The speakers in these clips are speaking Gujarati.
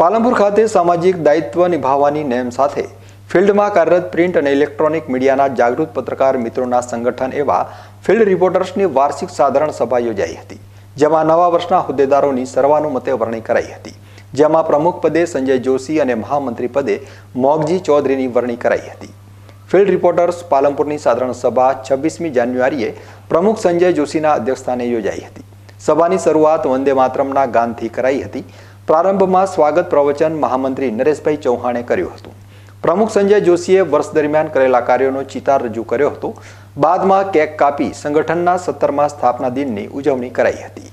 પાલનપુર ખાતે સામાજિક દાયિત્વ નિભાવવાની નેમ સાથે ફિલ્ડમાં કાર્યરત પ્રિન્ટ અને ઇલેક્ટ્રોનિક મીડિયાના જાગૃત પત્રકાર મિત્રોના સંગઠન એવા ફિલ્ડ રિપોર્ટર્સની વાર્ષિક સાધારણ સભા યોજાઈ હતી, જેમાં નવા વર્ષના હોદ્દેદારોની સર્વાનુમતે વરણી કરાઈ હતી. જેમાં પ્રમુખ પદે સંજય જોશી અને મહામંત્રી પદે મોગજી ચૌધરીની વરણી કરાઈ હતી. ફિલ્ડ રિપોર્ટર્સ પાલનપુરની સાધારણ સભા છવ્વીસમી જાન્યુઆરીએ પ્રમુખ સંજય જોશીના અધ્યક્ષસ્થાને યોજાઈ હતી. સભાની શરૂઆત વંદે માતરમના ગાનથી કરાઈ હતી. પ્રારંભમાં સ્વાગત પ્રવચન મહામંત્રી નરેશભાઈ ચૌહાણે કર્યું હતું. પ્રમુખ સંજય જોશીએ વર્ષ દરમિયાન કરેલા કાર્યોનો ચિતાર રજૂ કર્યો હતો. બાદમાં કેક કાપી સંગઠનના સત્તરમા સ્થાપના દિનની ઉજવણી કરાઈ હતી.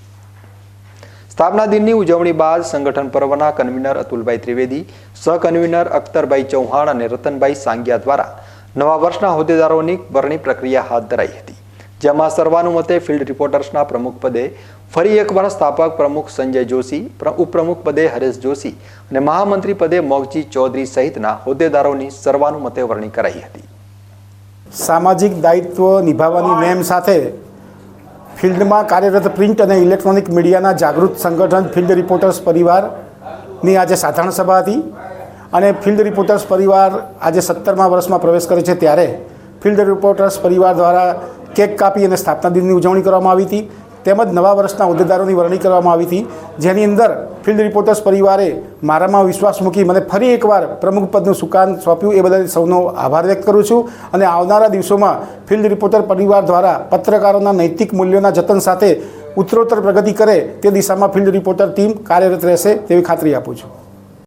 સ્થાપના દિનની ઉજવણી બાદ સંગઠન પર્વના કન્વીનર અતુલભાઈ ત્રિવેદી, સહકન્વીનર અખ્તરભાઈ ચૌહાણ અને રતનભાઈ સાંગિયા દ્વારા નવા વર્ષના હોદ્દેદારોની વરણી પ્રક્રિયા હાથ ધરાઈ હતી. જેમાં સર્વાનુમતે ફિલ્ડ રિપોર્ટર્સના પ્રમુખ પદે ફરી એકવાર સ્થાપક પ્રમુખ સંજય જોશી, પ્ર- ઉપપ્રમુખ પદે હરેશ જોશી અને મહામંત્રી પદે મોગજી ચૌધરી સહિતના હોદ્દેદારોની સર્વાનુમતે વરણી કરાઈ હતી. સામાજિક દાયિત્વ નિભાવવાની નેમ સાથે ફિલ્ડમાં કાર્યરત પ્રિન્ટ અને ઇલેક્ટ્રોનિક મીડિયાના જાગૃત સંગઠન ફિલ્ડ રિપોર્ટર્સ પરિવારની આજે સાધારણ સભા હતી અને ફિલ્ડ રિપોર્ટર્સ પરિવાર આજે સત્તરમા વર્ષમાં પ્રવેશ કરે છે ત્યારે ફિલ્ડ રિપોર્ટર્સ પરિવાર દ્વારા કેક કાપી અને સ્થાપના દિનની ઉજવણી કરવામાં આવી હતી. તેમજ નવા વર્ષના હોદ્દેદારોની વરણી કરવામાં આવી હતી. જેની અંદર ફિલ્ડ રિપોર્ટર્સ પરિવારે મારામાં વિશ્વાસ મૂકી મને ફરી એકવાર પ્રમુખ પદનું સુકાન સોંપ્યું. એ બદલ સૌનો આભાર વ્યક્ત કરું છું. અને આવનારા દિવસોમાં ફિલ્ડ રિપોર્ટર પરિવાર દ્વારા પત્રકારોના નૈતિક મૂલ્યોના જતન સાથે ઉત્તરોત્તર પ્રગતિ કરે તે દિશામાં ફિલ્ડ રિપોર્ટર ટીમ કાર્યરત રહેશે તેવી ખાતરી આપું છું.